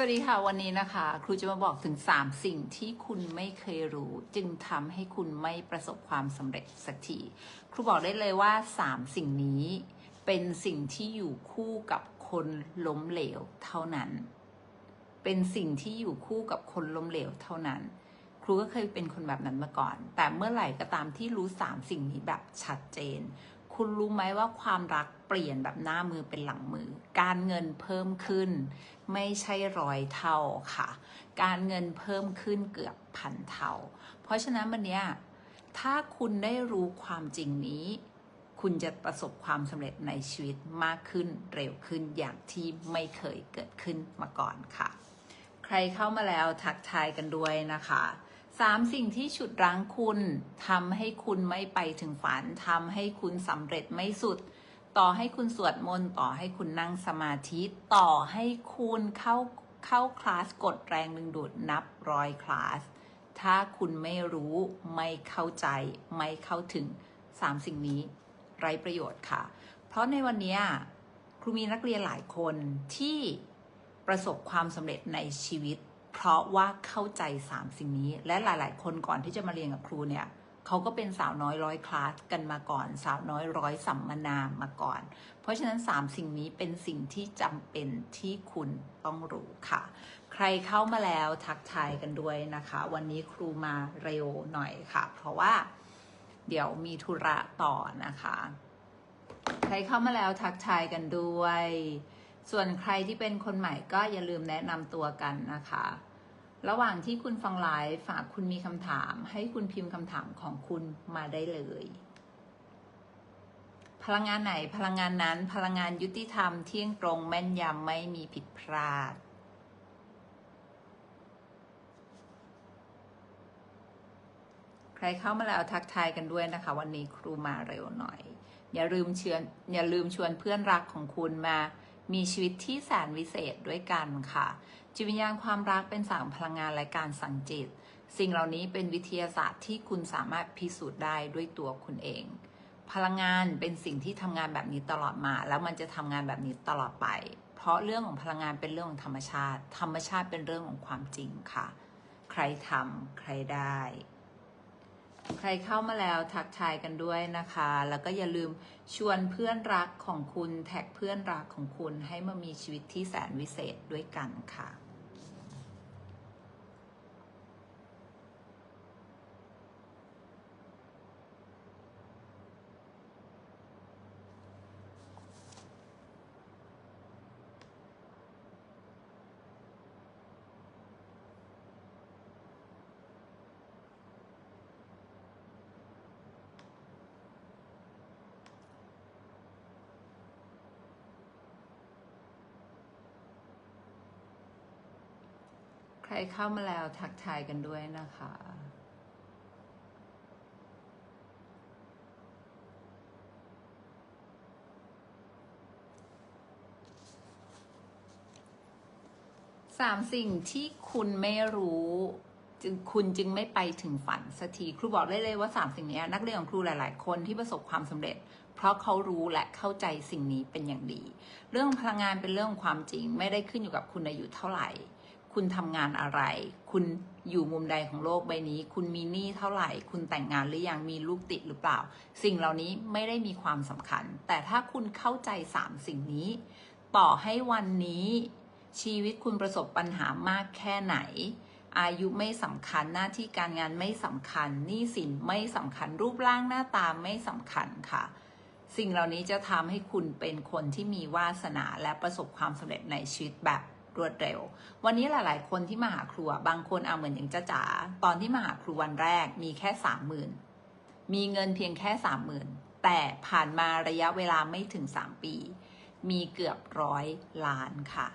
สวัสดีค่ะ วันนี้นะคะ ครูจะมาบอกถึง 3 สิ่งที่คุณไม่เคยรู้ จึงทำให้คุณไม่ประสบความสำเร็จสักทีครูบอกได้เลยว่า 3 สิ่งนี้เป็นสิ่งที่อยู่คู่กับคนล้มเหลวเท่านั้น เป็นสิ่งที่อยู่คู่กับคนล้มเหลวเท่านั้น ครูก็เคยเป็นคนแบบนั้นมาก่อน แต่เมื่อไหร่ก็ตามที่รู้ 3 สิ่งนี้แบบชัดเจน คุณรู้ไหมว่าความรักเปลี่ยนแบบหน้ามือเป็นหลังมือ การเงินเพิ่มขึ้น ไม่ใช่ร้อยเท่าค่ะ การเงินเพิ่มขึ้นเกือบพันเท่า เพราะฉะนั้นวันนี้ถ้าคุณได้รู้ความจริงนี้ คุณจะประสบความสำเร็จในชีวิตมากขึ้นเร็วขึ้นอย่างที่ไม่เคยเกิดขึ้นมาก่อนค่ะ ใครเข้ามาแล้วทักทายกันด้วยนะคะ สามสิ่งที่ฉุดรั้งคุณทำให้คุณไม่ไปถึงฝันทำให้คุณสำเร็จไม่สุด ต่อให้คุณสวดมนต์ต่อให้คุณนั่งสมาธิต่อให้คุณเข้าเข้าคลาสกดแรงดึงดูดนับร้อยคลาส ถ้าคุณไม่รู้ไม่เข้าใจ ไม่เข้าถึงสามสิ่งนี้ ไร้ประโยชน์ค่ะ เพราะในวันนี้ครูมีนักเรียนหลายคนที่ประสบความสำเร็จในชีวิต เพราะว่าเข้าใจสามสิ่งนี้ และหลาย ๆ คนก่อนที่จะมาเรียนกับครูเนี่ยเขาก็เป็นสาวน้อยร้อยคลาสกันมาก่อน สาวน้อยร้อยสัมมนามาก่อน เพราะฉะนั้นสามสิ่งนี้เป็นสิ่งที่จำเป็นที่คุณต้องรู้ค่ะ ใครเข้ามาแล้วทักทายกันด้วยนะคะ วันนี้ครูมาเร็วหน่อยค่ะ เพราะว่าเดี๋ยวมีธุระต่อนะคะ ใครเข้ามาแล้วทักทายกันด้วย ส่วนใครที่เป็นคนใหม่ก็อย่าลืมแนะนำตัวกันนะคะ ระหว่างที่คุณฟังไลฟ์ฝากคุณมีคำถาม ให้คุณพิมพ์คำถามของคุณมาได้เลย พลังงานไหนพลังงานนั้น พลังงานยุติธรรมเที่ยงตรงแม่นยำไม่มีผิดพลาดใครเข้ามาแล้วทักทายกันด้วยนะคะ วันนี้ครูมาเร็วหน่อย อย่าลืมเชิญอย่าลืมชวนเพื่อนรักของคุณมา มีชีวิตที่แสนวิเศษด้วยกันค่ะ จิตวิญญาณความรักเป็นสามพลังงานและการสังจิตสิ่งเหล่านี้เป็นวิทยาศาสตร์ที่คุณสามารถพิสูจน์ได้ด้วยตัวคุณเอง พลังงานเป็นสิ่งที่ทำงานแบบนี้ตลอดมา แล้วมันจะทำงานแบบนี้ตลอดไป เพราะเรื่องของพลังงานเป็นเรื่องของธรรมชาติ ธรรมชาติเป็นเรื่องของความจริงค่ะ ใครทำใครได้ ใครเข้ามาแล้วทักทายกันด้วยนะคะ แล้วก็อย่าลืมชวนเพื่อนรักของคุณแท็กเพื่อนรักของคุณให้มามีชีวิตที่แสนวิเศษด้วยกันค่ะ รเข้ามาแล้วทักทายกันด้วยนะคะสามสิ่งที่คุณไม่รู้จึงคุณจึงไม่ไปถึงฝันสักทีครูบอกได้เลยว่าสามสิ่งนี้นักเรียนของครูหลาย ๆ คนที่ประสบความสำเร็จ เพราะเขารู้และเข้าใจสิ่งนี้เป็นอย่างดี เรื่องพลังงานเป็นเรื่องความจริง ไม่ได้ขึ้นอยู่กับคุณอายุเท่าไหร่ คุณทำงานอะไร คุณอยู่มุมใดของโลกใบนี้ คุณมีหนี้เท่าไหร่ คุณแต่งงานหรือยังมีลูกติดหรือเปล่า สิ่งเหล่านี้ไม่ได้มีความสำคัญ แต่ถ้าคุณเข้าใจสามสิ่งนี้ ต่อให้วันนี้ ชีวิตคุณประสบปัญหามากแค่ไหน อายุไม่สำคัญหน้าที่การงานไม่สำคัญหนี้สินไม่สำคัญรูปร่างหน้าตาไม่สำคัญค่ะสิ่งเหล่านี้จะทำให้คุณเป็นคนที่มีวาสนาและประสบความสำเร็จในชีวิตแบบ รวดเร็ว วันนี้หลาย ๆ คนที่มาหาครูอะบางคนเอาเหมือนอย่างจ้าจ๋าตอนที่มาหาครูวันแรกมีแค่สามหมื่นมีเงินเพียงแค่สามหมื่นแต่ผ่านมาระยะเวลาไม่ถึงสามปี มีเกือบร้อยล้านค่ะ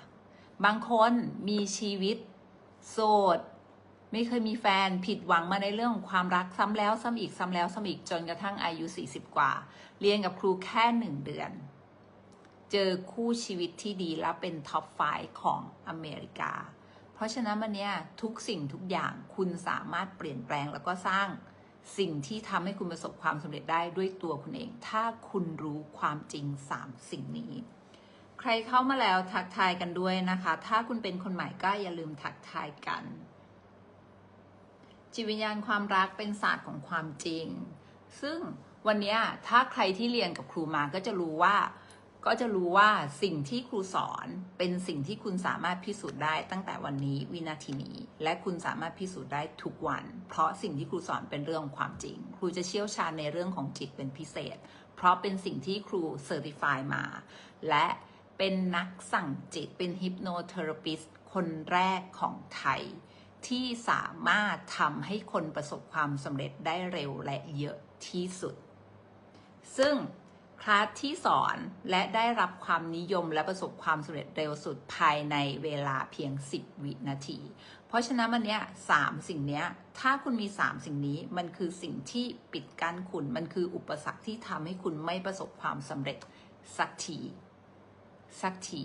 บางคนมีชีวิต โสดไม่เคยมีแฟนผิดหวังมาในเรื่องของความรักซ้ำแล้วซ้ำอีกซ้ำแล้วซ้ำอีกจนกระทั่งอายุ 40 กว่า เรียนกับครูแค่หนึ่งเดือน เจอคู่ชีวิตที่ดีและเป็นท็อปไฟของอเมริกา เพราะฉะนั้นวันนี้ทุกสิ่งทุกอย่างคุณสามารถเปลี่ยนแปลงแล้วก็สร้างสิ่งที่ทำให้คุณประสบความสำเร็จได้ด้วยตัวคุณเอง ถ้าคุณรู้ความจริง 3 สิ่งนี้ ใครเข้ามาแล้วทักทายกันด้วยนะคะ ถ้าคุณเป็นคนใหม่ก็อย่าลืมทักทายกัน จิตวิญญาณความรักเป็นศาสตร์ของความจริง ซึ่งวันนี้ถ้าใครที่เรียนกับครูมาก็จะรู้ว่า ก็จะรู้ว่าสิ่งที่ครูสอนเป็นสิ่งที่คุณสามารถพิสูจน์ได้ตั้งแต่วันนี้วินาทีนี้ และคุณสามารถพิสูจน์ได้ทุกวัน เพราะสิ่งที่ครูสอนเป็นเรื่องของความจริง ครูจะเชี่ยวชาญในเรื่องของจิตเป็นพิเศษ เพราะเป็นสิ่งที่ครูเซอร์ติฟายมา และเป็นนักสั่งจิตเป็นฮิปโนเทอราปิสคนแรกของไทย ที่สามารถทำให้คนประสบความสำเร็จได้เร็วและเยอะที่สุด ซึ่ง คลาสที่สอนและได้รับความนิยมและประสบความสำเร็จเร็วสุดภายในเวลาเพียง 10 วินาที เพราะฉะนั้นวันเนี้ยสามสิ่งเนี้ย ถ้าคุณมี 3 สิ่งนี้มันคือสิ่งที่ปิดกั้นคุณ มันคืออุปสรรคที่ทำให้คุณไม่ประสบความสำเร็จสักทีสักที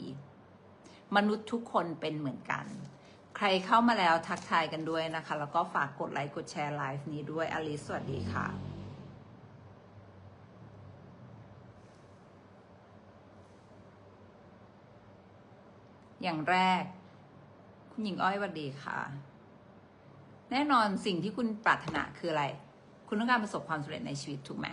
มนุษย์ทุกคนเป็นเหมือนกัน ใครเข้ามาแล้วทักทายกันด้วยนะคะ แล้วก็ฝากกดไลค์กดแชร์ไลฟ์นี้ด้วยอลิสสวัสดีค่ะ อย่างแรก คุณหญิงอ้อยสวัสดีค่ะ แน่นอนสิ่งที่คุณปรารถนาคืออะไร คุณต้องการประสบความสำเร็จในชีวิตถูกไหม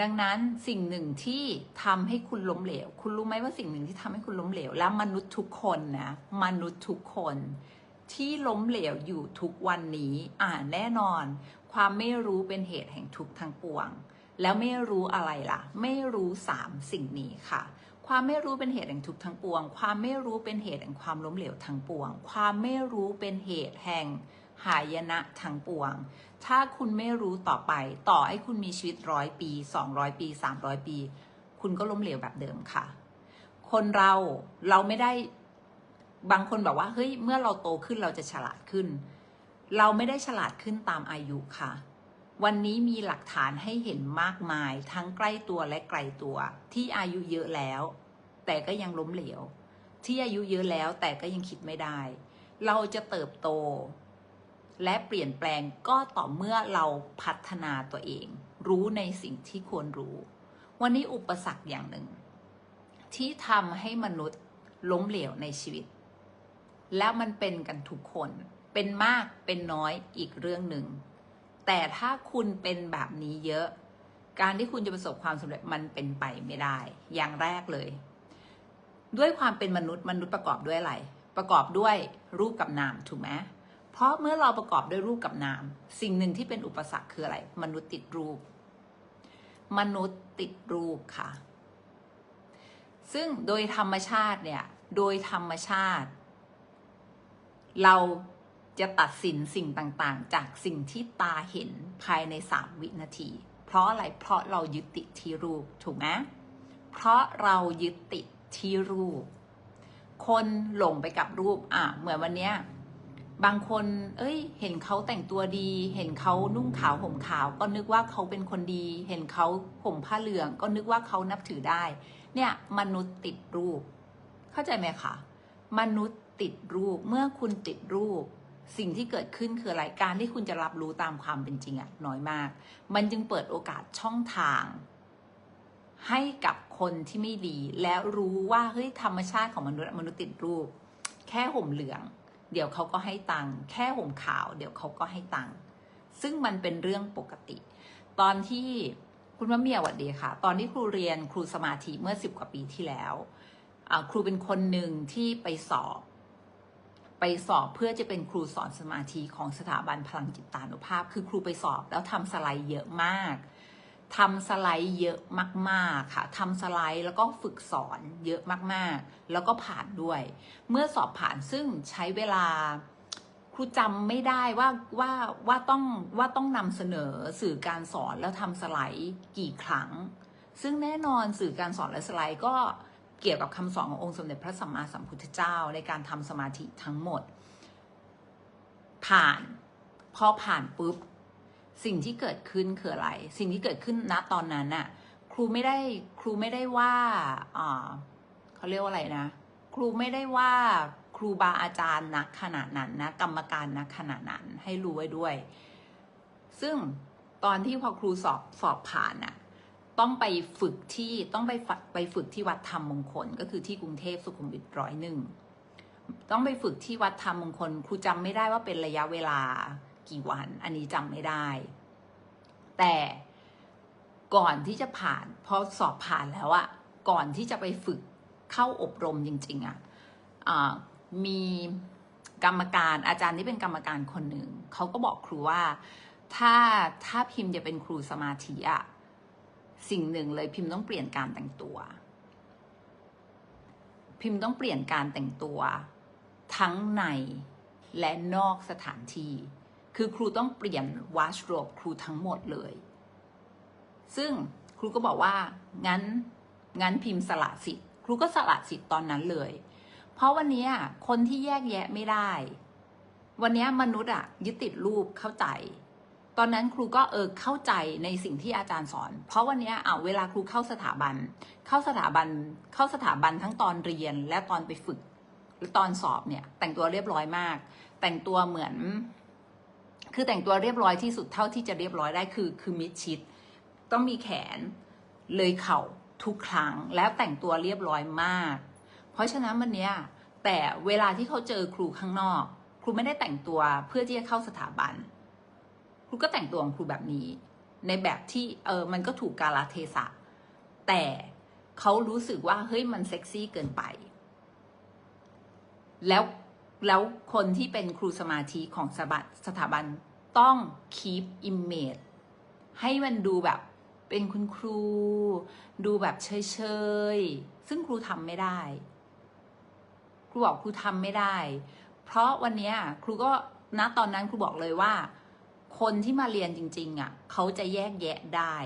ดังนั้นสิ่งหนึ่งที่ทำให้คุณล้มเหลว คุณรู้ไหมว่าสิ่งหนึ่งที่ทำให้คุณล้มเหลว และมนุษย์ทุกคนนะมนุษย์ทุกคนที่ล้มเหลวอยู่ทุกวันนี้อ่าแน่นอน ความไม่รู้เป็นเหตุแห่งทุกข์ทั้งปวง แล้วไม่รู้อะไรล่ะ ไม่รู้สามสิ่งนี้ค่ะ ความไม่รู้เป็นเหตุแห่งทุกข์ทั้งปวง ความไม่รู้เป็นเหตุแห่งความล้มเหลวทั้งปวง ความไม่รู้เป็นเหตุแห่งหายนะทั้งปวง ถ้าคุณไม่รู้ต่อไป ต่อให้คุณมีชีวิตร้อยปี 200 ปี 300 ปี คุณก็ล้มเหลวแบบเดิมค่ะ คนเราเราไม่ได้บางคนบอกว่าเฮ้ยเมื่อเราโตขึ้นเราจะฉลาดขึ้น เราไม่ได้ฉลาดขึ้นตามอายุค่ะ วันนี้มีหลักฐานให้เห็นมากมาย ทั้งใกล้ตัวและไกลตัว ที่อายุเยอะแล้ว แต่ก็ยังล้มเหลว ที่อายุเยอะแล้วแต่ก็ยังคิดไม่ได้ เราจะเติบโต และเปลี่ยนแปลงก็ต่อเมื่อเราพัฒนาตัวเอง รู้ในสิ่งที่ควรรู้ วันนี้อุปสรรคอย่างหนึ่ง ที่ทำให้มนุษย์ล้มเหลวในชีวิต แล้วมันเป็นกันทุกคนเป็นมากเป็นน้อยอีกเรื่องหนึ่ง แต่ถ้าคุณเป็นแบบนี้เยอะ การที่คุณจะประสบความสำเร็จมันเป็นไปไม่ได้ อย่างแรกเลย ด้วยความเป็นมนุษย์มนุษย์ประกอบด้วยอะไร ประกอบด้วยรูปกับนามถูกไหมเพราะเมื่อเราประกอบด้วยรูปกับนาม สิ่งหนึ่งที่เป็นอุปสรรคคืออะไร มนุษย์ติดรูป มนุษย์ติดรูปค่ะ ซึ่งโดยธรรมชาติเนี่ย โดยธรรมชาติ เรา จะตัดสินสิ่งต่างๆ จากสิ่งที่ตาเห็นภายในสามวินาที เพราะอะไร เพราะเรายึดติดที่รูป ถูกไหมเพราะเรายึดติดที่รูป คนหลงไปกับรูป อะ เหมือนวันเนี้ย บางคน เอ้ย เห็นเขาแต่งตัวดี เห็นเขานุ่งขาวห่มขาว ก็นึกว่าเขาเป็นคนดี เห็นเขาห่มผ้าเหลือง ก็นึกว่าเขานับถือได้ เนี่ย มนุษย์ติดรูป เข้าใจไหมคะ มนุษย์ติดรูป เมื่อคุณติดรูป สิ่งที่เกิดขึ้นคืออะไรการที่คุณจะรับรู้ตามความเป็นจริงอะน้อยมาก มันจึงเปิดโอกาสช่องทาง ให้กับคนที่ไม่ดี แล้วรู้ว่าเฮ้ยธรรมชาติของมนุษย์มนุษย์ติดรูป แค่ห่มเหลือง เดี๋ยวเขาก็ให้ตังค์แค่ห่มขาว เดี๋ยวเขาก็ให้ตังค์ซึ่งมันเป็นเรื่องปกติ ตอนที่คุณมะเมียหวัดดีค่ะ ตอนที่ครูเรียนครูสมาธิเมื่อสิบกว่าปีที่แล้วครูเป็นคนหนึ่งที่ไปสอบ ไปสอบเพื่อจะเป็นครูสอนสมาธิของสถาบันพลังจิตตานุภาพ คือครูไปสอบแล้วทำสไลด์เยอะมากทำสไลด์เยอะมากๆค่ะทำสไลด์แล้วก็ฝึกสอนเยอะมากๆ แล้วก็ผ่านด้วย เมื่อสอบผ่านซึ่งใช้เวลาครูจำไม่ได้ว่าว่าว่าต้องว่าต้องนำเสนอสื่อการสอนแล้วทำสไลด์กี่ครั้ง ซึ่งแน่นอนสื่อการสอนและสไลด์ก็ เกี่ยวกับคำสอนขององค์สมเด็จพระสัมมาสัมพุทธเจ้าในการทำสมาธิทั้งหมด ผ่านพอผ่านปุ๊บ สิ่งที่เกิดขึ้นคืออะไร สิ่งที่เกิดขึ้นณตอนนั้นน่ะ ครูไม่ได้ครูไม่ได้ว่าอ่าเขาเรียกว่าอะไรนะ ครูไม่ได้ว่าครูบาอาจารย์นักขนาดนั้นนะกรรมการนักขนาดนั้นให้รู้ไว้ด้วย ซึ่งตอนที่พอครูสอบสอบผ่านน่ะ ต้องไปฝึกที่ต้องไปฝึกไปฝึกที่วัดธรรมมงคล ก็คือที่กรุงเทพสุขุมวิทร้อยหนึ่งต้องไปฝึกที่วัดธรรมมงคลครูจำไม่ได้ว่าเป็นระยะเวลากี่วัน อันนี้จำไม่ได้ แต่ก่อนที่จะผ่านพอสอบผ่านแล้วอะก่อนที่จะไปฝึกเข้าอบรมจริง ๆอะอะมีกรรมการอาจารย์ที่เป็นกรรมการคนหนึ่งเขาก็บอกครูว่า ถ้าถ้าพิมพ์จะเป็นครูสมาธิอะ สิ่งหนึ่งเลยพิมพ์ต้องเปลี่ยนการแต่งตัว พิมพ์ต้องเปลี่ยนการแต่งตัว ทั้งในและนอกสถานที่ คือครูต้องเปลี่ยนวาชโรบครูทั้งหมดเลย ซึ่งครูก็บอกว่า งั้น งั้นพิมพ์สละสิทธิ์ ครูก็สละสิทธิ์ตอนนั้นเลย เพราะวันนี้คนที่แยกแยะไม่ได้ วันนี้มนุษย์อะยึดติดรูปเข้าใจ ตอนนั้นครูก็เออเข้าใจในสิ่งที่อาจารย์สอน เพราะวันนี้อะเวลาครูเข้าสถาบัน เข้าสถาบันเข้าสถาบันทั้งตอนเรียนและตอนไปฝึกตอนสอบเนี่ยแต่งตัวเรียบร้อยมาก แต่งตัวเหมือน คือแต่งตัวเรียบร้อยที่สุดเท่าที่จะเรียบร้อยได้คือ คือมิดชิด ต้องมีแขนเลยเข่าทุกครั้งแล้วแต่งตัวเรียบร้อยมาก เพราะฉะนั้นวันนี้แต่เวลาที่เขาเจอครูข้างนอก ครูไม่ได้แต่งตัวเพื่อที่จะเข้าสถาบัน ครูก็แต่งตัวของครูแบบนี้ ในแบบที่เออมันก็ถูกกาลเทศะ แต่เขารู้สึกว่าเฮ้ยมันเซ็กซี่เกินไป แล้วแล้วคนที่เป็นครูสมาธิของสถาบันสถาบันต้อง keep image ให้มันดูแบบเป็นคุณครู ดูแบบเฉยๆ ซึ่งครูทำไม่ได้ ครูบอกครูทำไม่ได้ เพราะวันนี้ครูก็ณตอนนั้นครูบอกเลยว่า คนที่มาเรียนจริง ๆอะเขาจะแยกแยะได้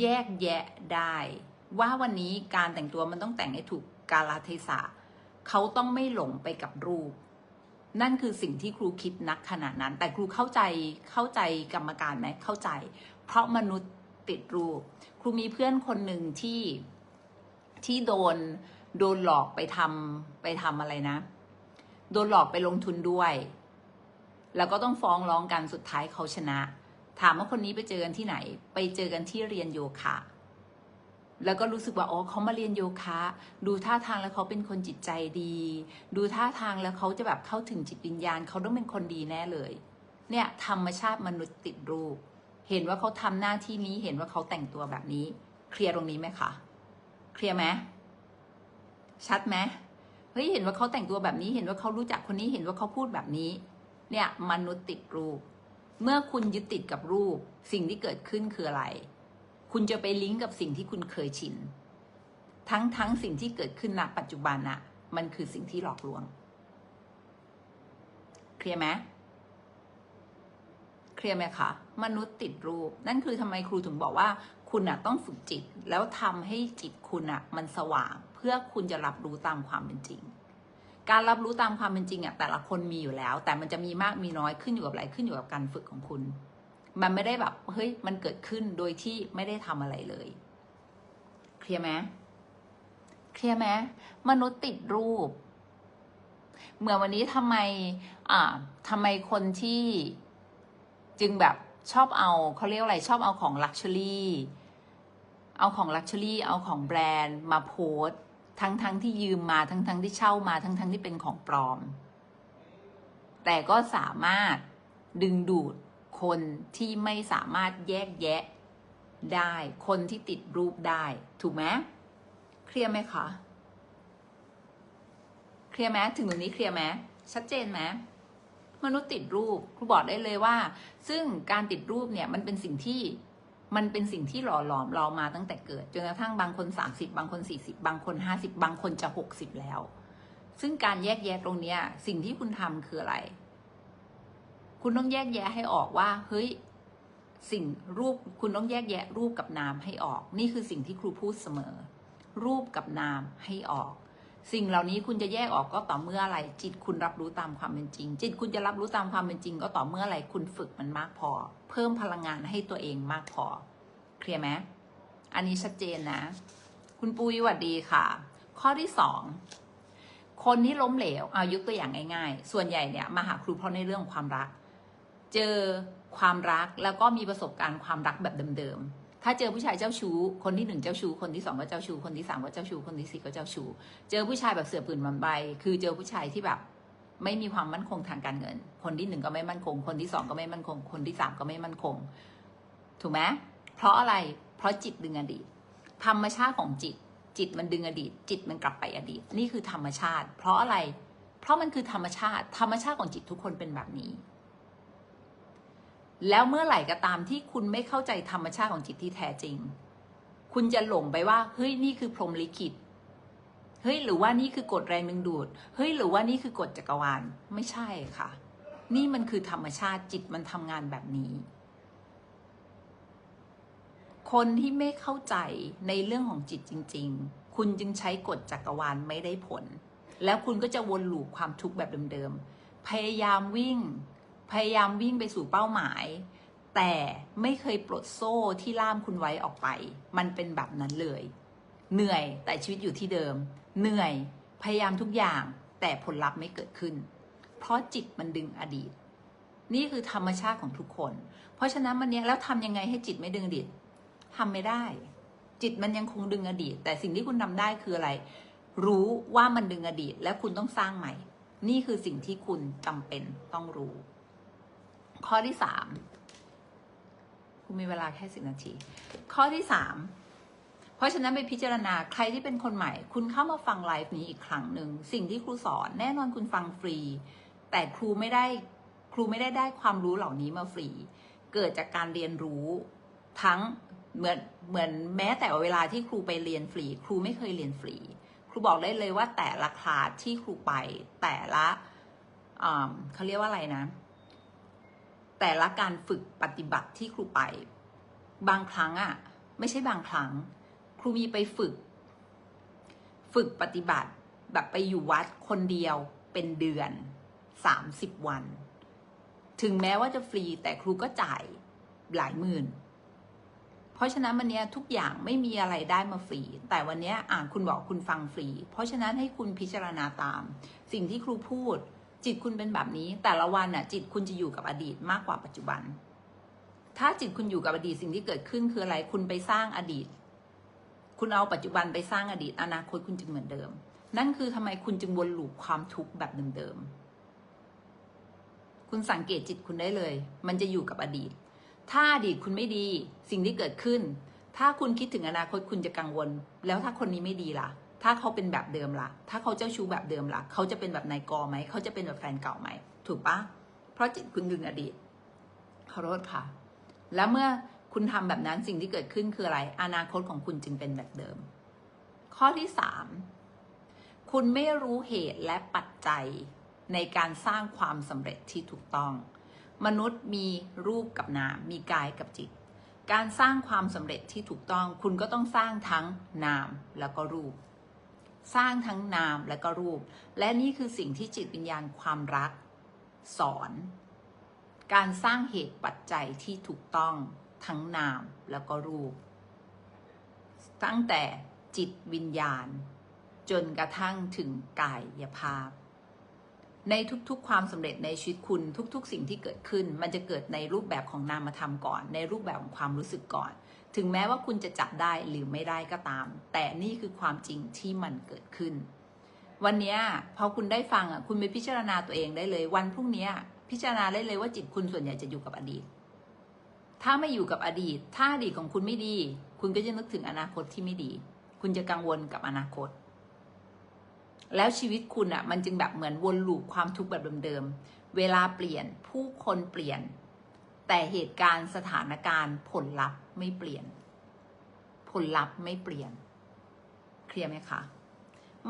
แยกแยะได้ ว่าวันนี้การแต่งตัวมันต้องแต่งให้ถูกกาลเทศะเขาต้องไม่หลงไปกับรูป นั่นคือสิ่งที่ครูคิดนักขนาดนั้น แต่ครูเข้าใจเข้าใจกรรมการไหมเข้าใจ เพราะมนุษย์ติดรูป ครูมีเพื่อนคนหนึ่งที่ที่โดนโดนหลอกไปทำไปทำอะไรนะ โดนหลอกไปลงทุนด้วย แล้วก็ต้องฟ้องร้องกันสุดท้ายเขาชนะ ถามว่าคนนี้ไปเจอกันที่ไหน ไปเจอกันที่เรียนโยคะแล้วก็รู้สึกว่าอ๋อเขามาเรียนโยคะ ดูท่าทางแล้วเขาเป็นคนจิตใจดี ดูท่าทางแล้วเขาจะแบบเข้าถึงจิตวิญญาณเขาต้องเป็นคนดีแน่เลย เนี่ยธรรมชาติมนุษย์ติดรูป เห็นว่าเขาทำหน้าที่นี้เห็นว่าเขาแต่งตัวแบบนี้ เคลียร์ตรงนี้ไหมคะเคลียร์ไหมชัดไหมเฮ้ยเห็นว่าเขาแต่งตัวแบบนี้ เห็นว่าเขารู้จักคนนี้เห็นว่าเขาพูดแบบนี้ เนี่ยมนุษย์ติดรูป เมื่อคุณยึดติดกับรูป สิ่งที่เกิดขึ้นคืออะไร คุณจะไปลิงก์กับสิ่งที่คุณเคยชิน ทั้งทั้งสิ่งที่เกิดขึ้นณปัจจุบันอะมันคือสิ่งที่หลอกลวง เคลียร์ไหมเคลียร์ไหมคะมนุษย์ติดรูป นั่นคือทำไมครูถึงบอกว่า คุณอะต้องฝึกจิต แล้วทำให้จิตคุณอะมันสว่าง เพื่อคุณจะรับรู้ตามความเป็นจริง การรับรู้ตามความเป็นจริงอะแต่ละคนมีอยู่แล้ว แต่มันจะมีมากมีน้อยขึ้นอยู่กับอะไรขึ้นอยู่กับการฝึกของคุณ มันไม่ได้แบบเฮ้ยมันเกิดขึ้นโดยที่ไม่ได้ทำอะไรเลย เคลียร์ไหมเคลียร์ไหมมนุษย์ติดรูปเมื่อวันนี้ทำไม อ่าทำไมคนที่จึงแบบชอบเอาเขาเรียกอะไรชอบเอาของลักชัวรี่เอาของลักชัวรี่เอาของแบรนด์มาโพสต ทั้งทั้งที่ยืมมาทั้งทั้งที่เช่ามาทั้งทั้งที่เป็นของปลอม แต่ก็สามารถดึงดูดคนที่ไม่สามารถแยกแยะได้ คนที่ติดรูปได้ ถูกไหมเคลียร์ไหมคะ เคลียร์ไหมถึงตรงนี้เคลียร์ไหมชัดเจนไหมมนุษย์ติดรูปครูบอกได้เลยว่า ซึ่งการติดรูปเนี่ยมันเป็นสิ่งที่ มันเป็นสิ่งที่หล่อหลอมเรามาตั้งแต่เกิดจนกระทั่งบางคน 30 บางคน 40 บางคน 50 บางคนจะ 60 แล้ว ซึ่งการแยกแยะตรงเนี้ย สิ่งที่คุณทำคืออะไร คุณต้องแยกแยะให้ออกว่า เฮ้ยสิ่งรูปคุณต้องแยกแยะรูปกับนามให้ออก นี่คือสิ่งที่ครูพูดเสมอ รูปกับนามให้ออก สิ่งเหล่านี้คุณจะแยกออกก็ต่อเมื่ออะไร จิตคุณรับรู้ตามความเป็นจริง จิตคุณจะรับรู้ตามความเป็นจริง ก็ต่อเมื่ออะไรคุณฝึกมันมากพอ เพิ่มพลังงานให้ตัวเองมากพอ เคลียร์ไหมอันนี้ชัดเจนนะ คุณปุ้ยหวัดดีค่ะ ข้อที่สองคนที่ล้มเหลว เอายกตัวอย่างง่ายๆ ส่วนใหญ่เนี่ยมาหาครูเพราะในเรื่องความรัก เจอความรักแล้วก็มีประสบการณ์ความรักแบบเดิมๆ ถ้าเจอผู้ชายเจ้าชู้ คนที่หนึ่งเจ้าชู้ คนที่สองก็เจ้าชู้ คนที่สามก็เจ้าชู้ คนที่สี่ก็เจ้าชู้ เจอผู้ชายแบบเสือปืนมันใบ คือเจอผู้ชายที่แบบ ไม่มีความมั่นคงทางการเงิน คนที่หนึ่งก็ไม่มั่นคง คนที่สองก็ไม่มั่นคง คนที่สามก็ไม่มั่นคง ถูกไหมเพราะอะไร เพราะจิตดึงอดีต ธรรมชาติของจิต จิตมันดึงอดีต จิตมันกลับไปอดีต นี่คือธรรมชาติ เพราะอะไร เพราะมันคือธรรมชาติ ธรรมชาติของจิตทุกคนเป็นแบบนี้ แล้วเมื่อไหร่ก็ตามที่คุณไม่เข้าใจธรรมชาติของจิตที่แท้จริง คุณจะหลงไปว่า เฮ้ย นี่คือพรหมลิขิต เฮ้ยหรือว่านี่คือกฎแรงดึงดูด เฮ้ยหรือว่านี่คือกฎจักรวาลไม่ใช่ค่ะ นี่มันคือธรรมชาติจิตมันทำงานแบบนี้ คนที่ไม่เข้าใจในเรื่องของจิตจริง ๆ คุณจึงใช้กฎจักรวาลไม่ได้ผล แล้วคุณก็จะวนลูปความทุกข์แบบเดิมๆพยายามวิ่ง พยายามวิ่งไปสู่เป้าหมายแต่ไม่เคยปลดโซ่ที่ล่ามคุณไว้ออกไป มันเป็นแบบนั้นเลย เหนื่อยแต่ชีวิตอยู่ที่เดิม เหนื่อยพยายามทุกอย่างแต่ผลลัพธ์ไม่เกิดขึ้น เพราะจิตมันดึงอดีต นี่คือธรรมชาติของทุกคน เพราะฉะนั้นวันนี้แล้วทำยังไงให้จิตไม่ดึงอดีตทำไม่ได้ จิตมันยังคงดึงอดีต แต่สิ่งที่คุณทำได้คืออะไร รู้ว่ามันดึงอดีต และคุณต้องสร้างใหม่ นี่คือสิ่งที่คุณจำเป็นต้องรู้ ข้อที่สามคุณมีเวลาแค่สิบนาที ข้อที่สาม เพราะฉะนั้นไปพิจารณาใครที่เป็นคนใหม่ คุณเข้ามาฟังไลฟ์นี้อีกครั้งหนึ่ง สิ่งที่ครูสอนแน่นอนคุณฟังฟรี แต่ครูไม่ได้ครูไม่ได้ได้ความรู้เหล่านี้มาฟรี เกิดจากการเรียนรู้ทั้งเหมือนเหมือนแม้แต่เวลาที่ครูไปเรียนฟรี ครูไม่เคยเรียนฟรี ครูบอกได้เลยว่าแต่ละคลาสที่ครูไป แต่ละเขาเรียกว่าอะไรนะ แต่ละการฝึกปฏิบัติที่ครูไป บางครั้งอะ่ะ ไม่ใช่บางครั้ง รูมีไปฝึก ฝึกปฏิบัติแบบไปอยู่วัดคนเดียวเป็นเดือนสามสิบวัน ถึงแม้ว่าจะฟรีแต่ครูก็จ่ายหลายหมื่น เพราะฉะนั้นวันนี้ทุกอย่างไม่มีอะไรได้มาฟรี แต่วันนี้อ่านคุณบอกคุณฟังฟรี เพราะฉะนั้นให้คุณพิจารณาตาม สิ่งที่ครูพูด จิตคุณเป็นแบบนี้ แต่ละวันน่ะ จิตคุณจะอยู่กับอดีตมากกว่าปัจจุบัน ถ้าจิตคุณอยู่กับอดีตสิ่งที่เกิดขึ้นคืออะไร คุณไปสร้างอดีต คุณเอาปัจจุบันไปสร้างอดีตอนาคตคุณจึงเหมือนเดิม นั่นคือทำไมคุณจึงวนลูปความทุกข์แบบเดิมๆคุณสังเกตจิตคุณได้เลย มันจะอยู่กับอดีต ถ้าอดีตคุณไม่ดีสิ่งที่เกิดขึ้น ถ้าคุณคิดถึงอนาคตคุณจะกังวล แล้วถ้าคนนี้ไม่ดีล่ะ ถ้าเขาเป็นแบบเดิมล่ะ ถ้าเขาเจ้าชู้แบบเดิมล่ะ เขาจะเป็นแบบนายกอไหม เขาจะเป็นแบบแฟนเก่าไหม ถูกปะเพราะจิตคุณดึงอดีตขอโทษค่ะ แล้วเมื่อ คุณทำแบบนั้นสิ่งที่เกิดขึ้นคืออะไร อนาคตของคุณจึงเป็นแบบเดิม ข้อที่สามคุณไม่รู้เหตุและปัจจัยในการสร้างความสำเร็จที่ถูกต้อง มนุษย์มีรูปกับนามมีกายกับจิต การสร้างความสำเร็จที่ถูกต้อง คุณก็ต้องสร้างทั้งนามแล้วก็รูป สร้างทั้งนามและก็รูป และนี่คือสิ่งที่จิตวิญญาณความรัก สอน การสร้างเหตุปัจจัยที่ถูกต้อง ทั้งนามแล้วก็รูป ตั้งแต่จิตวิญญาณ จนกระทั่งถึงกายภาพ ในทุกๆ ความสำเร็จในชีวิตคุณทุก ๆ สิ่งที่เกิดขึ้น มันจะเกิดในรูปแบบของนามธรรมก่อน ในรูปแบบของความรู้สึกก่อน ถึงแม้ว่าคุณจะจับได้หรือไม่ได้ก็ตาม แต่นี่คือความจริงที่มันเกิดขึ้น วันนี้พอคุณได้ฟังอะคุณไปพิจารณาตัวเองได้เลย วันพรุ่งนี้พิจารณาได้เลยว่าจิตคุณส่วนใหญ่จะอยู่กับอดีต ถ้าไม่อยู่กับอดีต ถ้าอดีตของคุณไม่ดี คุณก็จะนึกถึงอนาคตที่ไม่ดี คุณจะกังวลกับอนาคต แล้วชีวิตคุณอะ มันจึงแบบเหมือนวนลูปความทุกข์แบบเดิมๆ เวลาเปลี่ยน ผู้คนเปลี่ยน แต่เหตุการณ์สถานการณ์ผลลัพธ์ไม่เปลี่ยน ผลลัพธ์ไม่เปลี่ยน เคลียร์ไหมคะ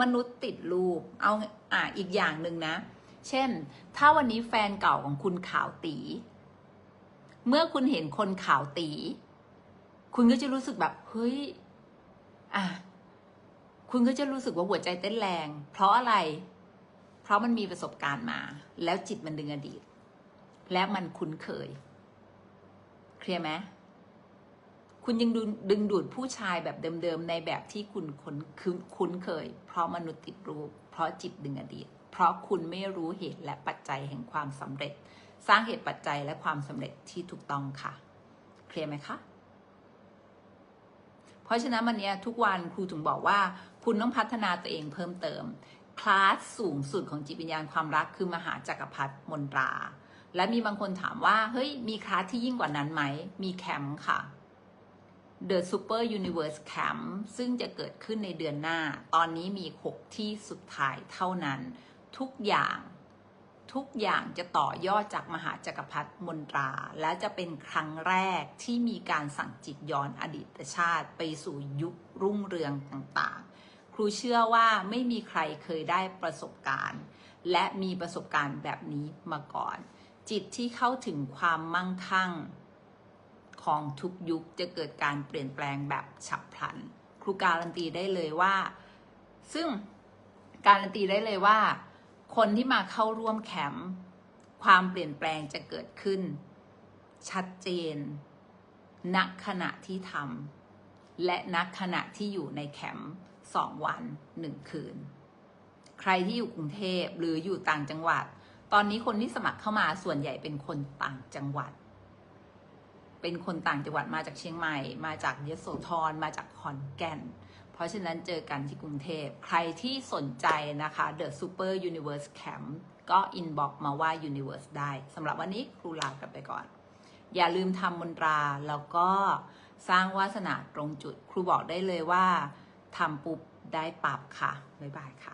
มนุษย์ติดรูป เอาอะอีกอย่างหนึ่งนะ เช่น ถ้าวันนี้แฟนเก่าของคุณขาวตี เมื่อคุณเห็นคนขาวตี คุณก็จะรู้สึกแบบเฮ้ยอะคุณก็จะรู้สึกว่าหัวใจเต้นแรง เพราะอะไร เพราะมันมีประสบการณ์มา แล้วจิตมันดึงอดีต และมันคุ้นเคย เคลียร์ไหมคุณยังด,ดึงดูดผู้ชายแบบเดิมๆ ในแบบที่คุณคุ้นคุ้นเคย เพราะมนุษย์ติดรูป เพราะจิตดึงอดีต เพราะคุณไม่รู้เหตุและปัจจัยแห่งความสำเร็จ สร้างเหตุปัจจัยและความสำเร็จที่ถูกต้องค่ะ เคลียร์ไหมคะ เพราะฉะนั้นวันนี้ทุกวันครูถึงบอกว่า คุณต้องพัฒนาตัวเองเพิ่มเติม คลาสสูงสุดของจิตวิญญาณความรักคือมหาจักรพรรดิมนตรา และมีบางคนถามว่า เฮ้ย มีคลาสที่ยิ่งกว่านั้นไหม มีแคมป์ค่ะ The Super Universe Camp ซึ่งจะเกิดขึ้นในเดือนหน้า ตอนนี้มี 6 ที่สุดท้ายเท่านั้น ทุกอย่าง ทุกอย่างจะต่อยอดจากมหาจักรพรรดิมนตรา และจะเป็นครั้งแรกที่มีการสั่งจิตย้อนอดีตชาติไปสู่ยุครุ่งเรืองต่างๆ ครูเชื่อว่าไม่มีใครเคยได้ประสบการณ์ และมีประสบการณ์แบบนี้มาก่อน จิตที่เข้าถึงความมั่งคั่งของทุกยุคจะเกิดการเปลี่ยนแปลงแบบฉับพลัน ครูการันตีได้เลยว่า ซึ่งการันตีได้เลยว่า คนที่มาเข้าร่วมแคมป์ความเปลี่ยนแปลงจะเกิดขึ้น ชัดเจน ณขณะที่ทำและณขณะที่อยู่ในแคมป์สองวันหนึ่งคืน ใครที่อยู่กรุงเทพหรืออยู่ต่างจังหวัด ตอนนี้คนที่สมัครเข้ามาส่วนใหญ่เป็นคนต่างจังหวัด เป็นคนต่างจังหวัดมาจากเชียงใหม่ มาจากยโสธรมาจากขอนแก่น เพราะฉะนั้นเจอกันที่กรุงเทพ ใครที่สนใจนะคะ The Super Universe Camp ก็อินบ็อกมาว่า Universe ได้สำหรับวันนี้ครูลากันไปก่อน อย่าลืมทำมนตราแล้วก็สร้างวาสนาตรงจุด ครูบอกได้เลยว่าทำปุ๊บได้ปรับค่ะ บ๊ายบายค่ะ